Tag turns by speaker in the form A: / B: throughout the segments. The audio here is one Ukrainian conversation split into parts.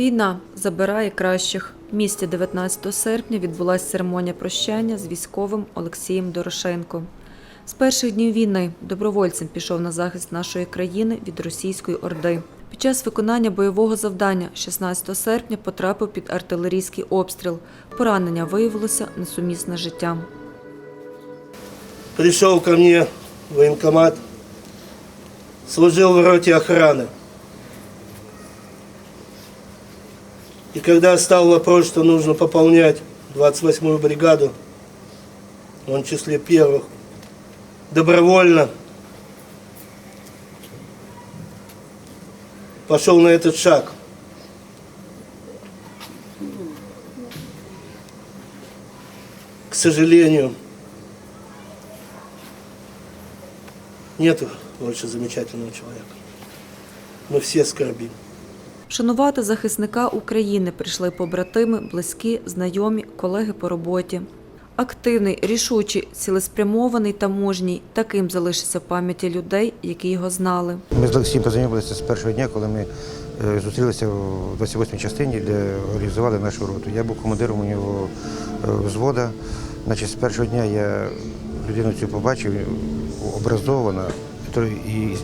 A: Війна забирає кращих. В місті 19 серпня відбулася церемонія прощання з військовим Олексієм Дорошенко. З перших днів війни добровольцем пішов на захист нашої країни від російської орди. Під час виконання бойового завдання 16 серпня потрапив під артилерійський обстріл. Поранення виявилося несумісне з життям.
B: пришел ко мне в военкомат, служил в роте охраны. И когда стал вопрос, что нужно пополнять 28-ю бригаду, он в числе первых, добровольно пошел на этот шаг. К сожалению, Нету больше замечательного человека. Мы все скорбим.
A: Вшанувати захисника України прийшли побратими, близькі, знайомі, колеги по роботі. Активний, рішучий, цілеспрямований та мужній – таким залишиться пам'яті людей, які його знали.
C: Ми з Олексієм познайомилися з першого дня, коли ми е, зустрілися в 28-й частині, де організували нашу роту. Я був командиром у нього е, взвода. Значить, з першого дня я людину цю побачив, образована і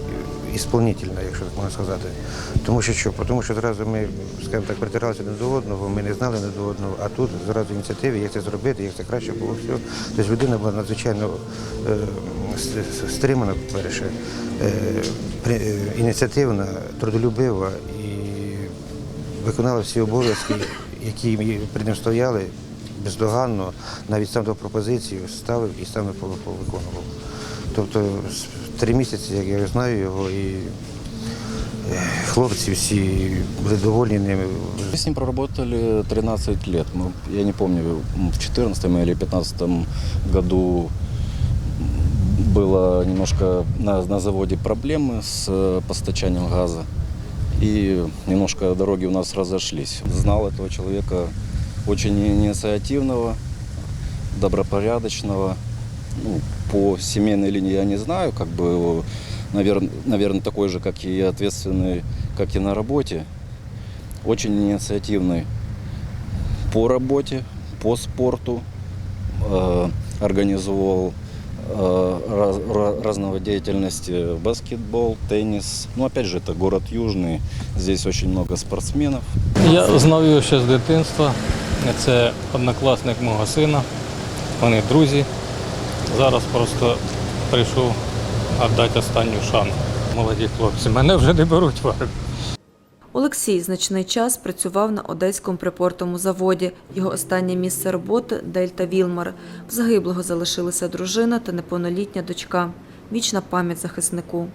C: ісполнительна, якщо так можна сказати. Тому що що? Тому що зразу ми, скажімо так, притиралися один до одного, ми не знали один до одного, а тут зразу ініціативи, як це зробити, як це краще було все. Тобто людина була надзвичайно е, стримана, по-перше, е, е, ініціативна, трудолюбива і виконала всі обов'язки, які перед ним стояли бездоганно, навіть сам до пропозицію ставив і саме виконував. Тобто з- три місяці, як я знаю його, і е, хлопці всі були довольні ним.
D: Мы с ним проработали 13 лет. Мы, я не помню, в 14 или 15 году было немножко на, на заводе проблемы с э, постачанием газа. И немножко дороги у нас разошлись. Знал этого человека очень инициативного, добропорядочного. Ну, по семейной линии я не знаю, как бы, наверное, наверное, такой же, как и ответственный, как и на работе очень инициативный по работе, по спорту, э, организовал э, раз- ra- разного деятельности, баскетбол, теннис. Ну, опять же, это город Южный, здесь очень много спортсменов.
E: Я знав його ще з дитинства. Це однокласник мого сина. Вони друзі. Зараз просто прийшов віддати останню шану. Молоді хлопці, мене вже не беруть в.
A: Олексій значний час працював на одеському припортовому заводі. Його останнє місце роботи – Дельта Вілмар. В загиблого залишилися дружина та неповнолітня дочка. Вічна пам'ять захиснику.